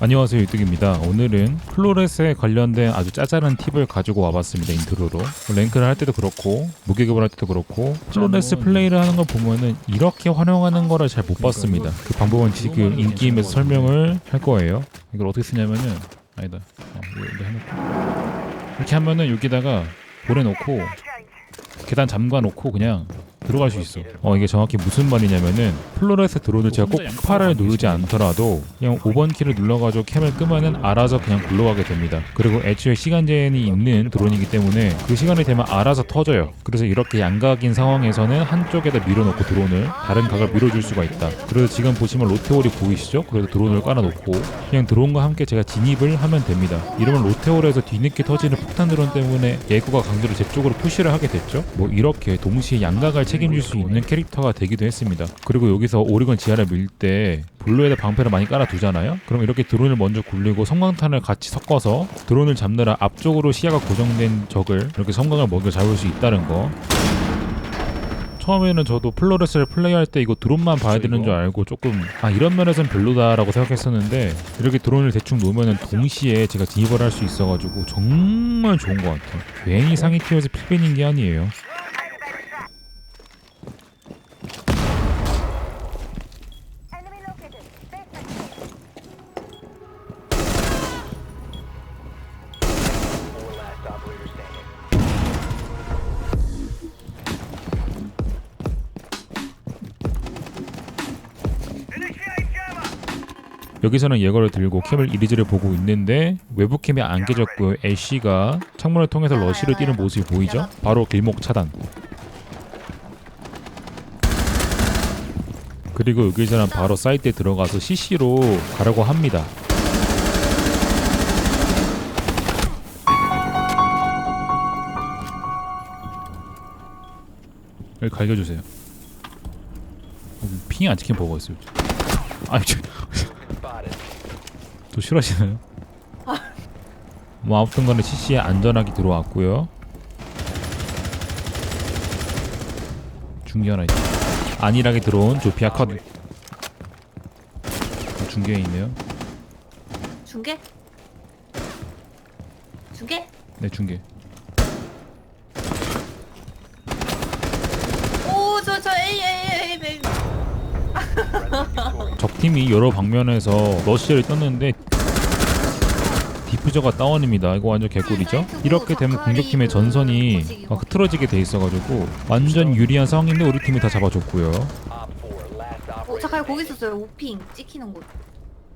안녕하세요 유뚝입니다. 오늘은 플로레스에 관련된 아주 짜잘한 팁을 가지고 와봤습니다 인트로로. 랭크를 할 때도 그렇고 무계급을 할 때도 그렇고 플로레스 플레이를 하는 걸 보면은 이렇게 활용하는 거를 잘 못 봤습니다. 그 방법은 지금 인기임에서 설명을 할 거예요. 이걸 어떻게 쓰냐면은 아니다. 어, 이렇게 하면은 여기다가 보내놓고 계단 잠가 놓고 그냥 들어갈 수 있어. 어 이게 정확히 무슨 말이냐면은 플로레스 드론을 제가 꼭 폭발을 누르지 않더라도 그냥 5번 키를 눌러가지고 캠을 끄면은 알아서 그냥 굴러가게 됩니다. 그리고 애초에 시간 제한이 있는 드론이기 때문에 그 시간이 되면 알아서 터져요. 그래서 이렇게 양각인 상황에서는 한쪽에다 밀어놓고 드론을 다른 각을 밀어줄 수가 있다. 그래서 지금 보시면 로테올이 보이시죠? 그래서 드론을 깔아놓고 그냥 드론과 함께 제가 진입을 하면 됩니다. 이러면 로테올에서 뒤늦게 터지는 폭탄 드론 때문에 예고가 강제로 제 쪽으로 푸시를 하게 됐죠. 뭐 이렇게 동시에 양각을 책임질 수 있는 캐릭터가 되기도 했습니다. 그리고 여기서 오리건 지하를 밀 때 블루에다 방패를 많이 깔아두잖아요. 그럼 이렇게 드론을 먼저 굴리고 성광탄을 같이 섞어서 드론을 잡느라 앞쪽으로 시야가 고정된 적을 이렇게 성광을 먹여 잡을 수 있다는 거. 처음에는 저도 플로레스를 플레이할 때 이거 드론만 봐야 되는 줄 알고 조금 아 이런 면에서는 별로다라고 생각했었는데 이렇게 드론을 대충 놓으면은 동시에 제가 진입을 할수 있어가지고 정말 좋은 것 같아요. 괜히 상위 티어에서 필벤인 게 아니에요. 여기서는 예거를 들고 캠을 이리저리 보고 있는데 외부 캠이 안 깨졌고요. 애쉬가 창문을 통해서 러시를 뛰는 모습이 보이죠? 바로 길목 차단. 그리고 여기서는 바로 사이트에 들어가서 CC로 가라고 합니다. 여기 갈겨주세요. 핑이 안 찍힌 버거 있어요. 아니 저. 또 싫어하시나요? 뭐 아무튼 간에 CC에 안전하게 들어왔고요. 중계 하나 있죠. 안일하게 들어온 조피아 컷. 중계에 있네요. 중계? 중계? 네, 중계. 적팀이 여러 방면에서 러시를 떴는데 디퓨저가 다운입니다. 이거 완전 개꿀이죠? 이렇게 되면 공격팀의 전선이 막 흐트러지게 돼 있어가지고 완전 유리한 상황인데 우리 팀이 다 잡아줬고요. Op 4 last 어. 잠깐 거기 있었어요. 오핑 찍히는 곳.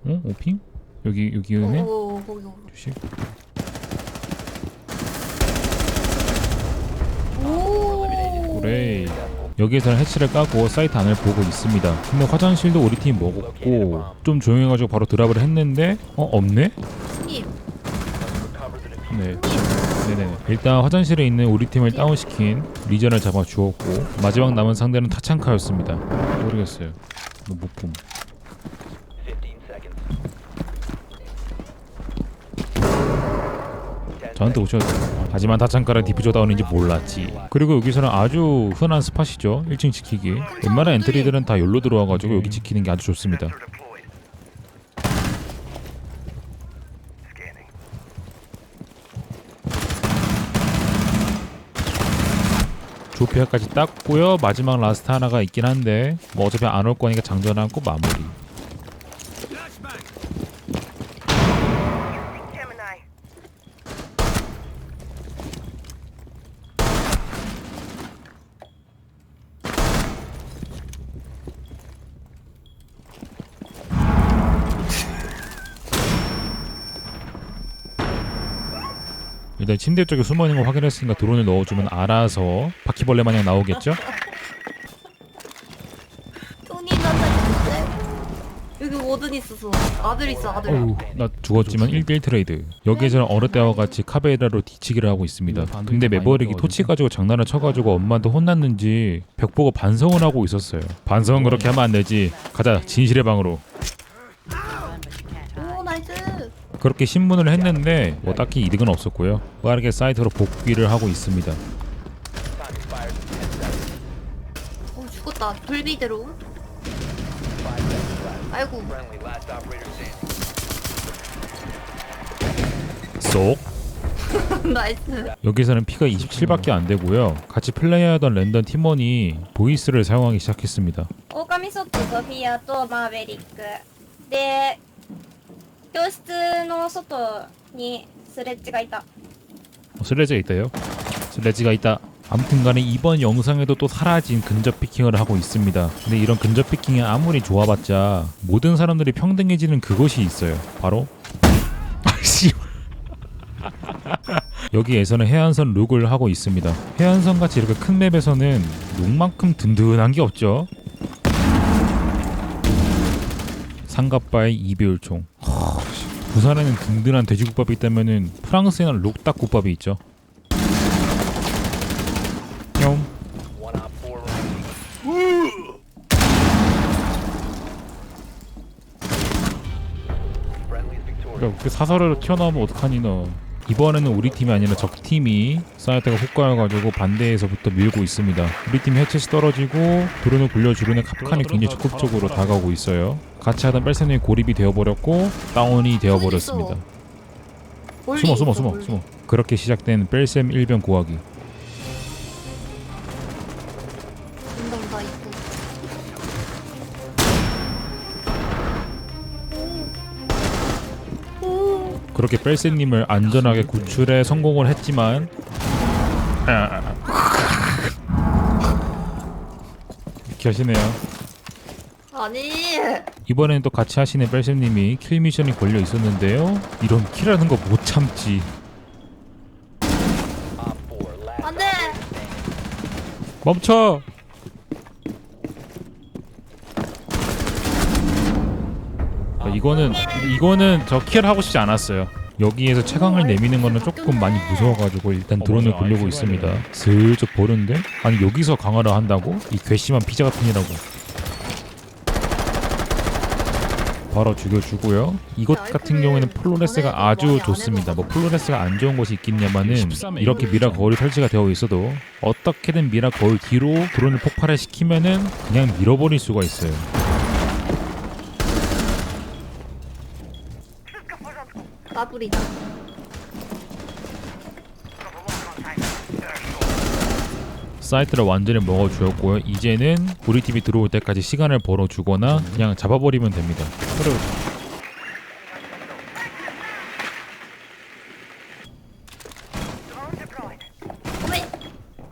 어? 오핑? 여기 여기 은혜? 오, 거기, 거기. 주식? 오. 그래. 여기에서는 해치를 까고 사이트 안을 보고 있습니다. 근데 화장실도 우리 팀 먹었고 좀 조용해가지고 바로 드랍을 했는데 어 없네? 님, Recover the diffuser. 네. 네네. 일단 화장실에 있는 우리 팀을 다운시킨 리전을 잡아 주었고 마지막 남은 상대는 타창카였습니다. 모르겠어요. 이거 못 봄. 15 seconds. 저한테 오셔도 돼요. 하지만 타창카랑 디퓨저 다운인지 몰랐지. 그리고 여기서는 아주 흔한 스팟이죠. 1층 지키기. 웬만한 엔트리들은 다 열로 들어와가지고 여기 지키는 게 아주 좋습니다. 조피아까지 땄고요. 마지막 라스트 하나가 있긴 한데 뭐 어차피 안 올 거니까 장전하고 마무리. 일단 침대 쪽에 숨어 있는 거 확인했으니까 드론을 넣어주면 알아서 바퀴벌레 마냥 나오겠죠? 돈이 난다, 여기 워든 있어서. 아들 있어, 아들. 어우, 나 죽었지만 1대1 트레이드. 여기에서는 어느 때와 같이 카베라로 뒤치기를 하고 있습니다. 근데 매버릭이 토치 가지고 장난을 쳐가지고 엄마한테 혼났는지 벽 보고 반성을 하고 있었어요. 반성은 그렇게 하면 안 되지. 가자, 진실의 방으로. 오, 나이스. 그렇게 신문을 했는데 뭐 딱히 이득은 없었고요. 빠르게 사이트로 복귀를 하고 있습니다. Time expires in 10 seconds. 오, 죽었다. 불비대로. 5 seconds left. 아이고. Friendly last operator standing. 쏙 나이스. 여기서는 피가 27밖에 안 되고요 같이 플레이하던 랜덤 팀원이 보이스를 사용하기 시작했습니다 狼ソットソフィアとマーベリックで 教室の外にスレッジがいた 어, 슬래지가 있다요? 슬래지가 있다. 아무튼간에 이번 영상에도 또 사라진 근접 피킹을 하고 있습니다. 근데 이런 근접 피킹이 아무리 좋아봤자 모든 사람들이 평등해지는 그것이 있어요. 바로 아씨. 여기에서는 해안선 룩을 하고 있습니다. 해안선 같이 이렇게 큰 맵에서는 룩만큼 든든한 게 없죠. 상갑바의 이배율총. 허, 씨. 부산에는 든든한 돼지국밥이 있다면은 프랑스에는 룩닭국밥이 있죠. victorious. 그 사설을 튀어나오면 어떡하니 너. 이번에는 우리 팀이 아니라 적 팀이 사이트가 폭가여가지고 반대에서부터 밀고 있습니다. 우리 팀 해체시 떨어지고 드론을 굴려주려는 kap칸이 굉장히 적극적으로 다가오고 있어요. 같이 하던 뺄새님이 고립이 되어버렸고 다운이 되어버렸습니다. 멀리 숨어 숨어 숨어. 숨어. 그렇게 시작된 일병 다 있고. 그렇게 뺄새님을 안전하게 구출에 성공을 했지만 기하시네요. 아니. 이번에는 또 같이 하시는 뺄쌤님이 킬 미션이 걸려 있었는데요. 이런 킬하는 거 못 참지. Op four last 안 돼. 멈춰. 아, 이거는 이거는 저 킬 하고 싶지 않았어요. 여기에서 최강을 내미는 거는 조금 많이 무서워가지고 일단 드론을 굴리고 있습니다. 슬쩍 보는데 아니 여기서 강화를 한다고? 이 괘씸한 피자 같은이라고. 바로 죽여주고요. 이것 같은 경우에는 플로레스가 아주 좋습니다. 뭐 플로레스가 안 좋은 것이 있겠냐마는 이렇게 미라 거울이 설치가 되어 있어도 어떻게든 미라 거울 뒤로 드론을 폭발을 시키면은 그냥 밀어버릴 수가 있어요. 까불이다. 사이트를 완전히 먹어주었고요. 이제는 우리 팀이 들어올 때까지 시간을 벌어주거나 그냥 잡아버리면 됩니다. 그리고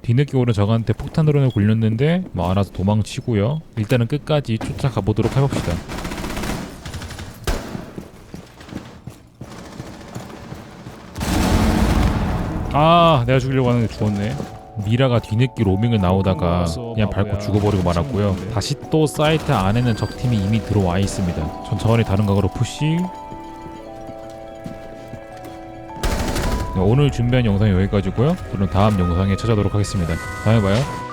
뒤늦게 오른 적한테 폭탄 드론을 굴렸는데 뭐 알아서 도망치고요. 일단은 끝까지 쫓아가 보도록 해봅시다. 아 내가 죽이려고 하는데 죽었네. 미라가 뒤늦게 로밍을 나오다가 그냥 밟고 죽어버리고 말았고요. 다시 또 사이트 안에는 적팀이 이미 들어와 있습니다. 천천히 다른 각으로 푸시. 네, 오늘 준비한 영상 여기까지고요. 저는 다음 영상에 찾아오도록 하겠습니다. 다음에 봐요.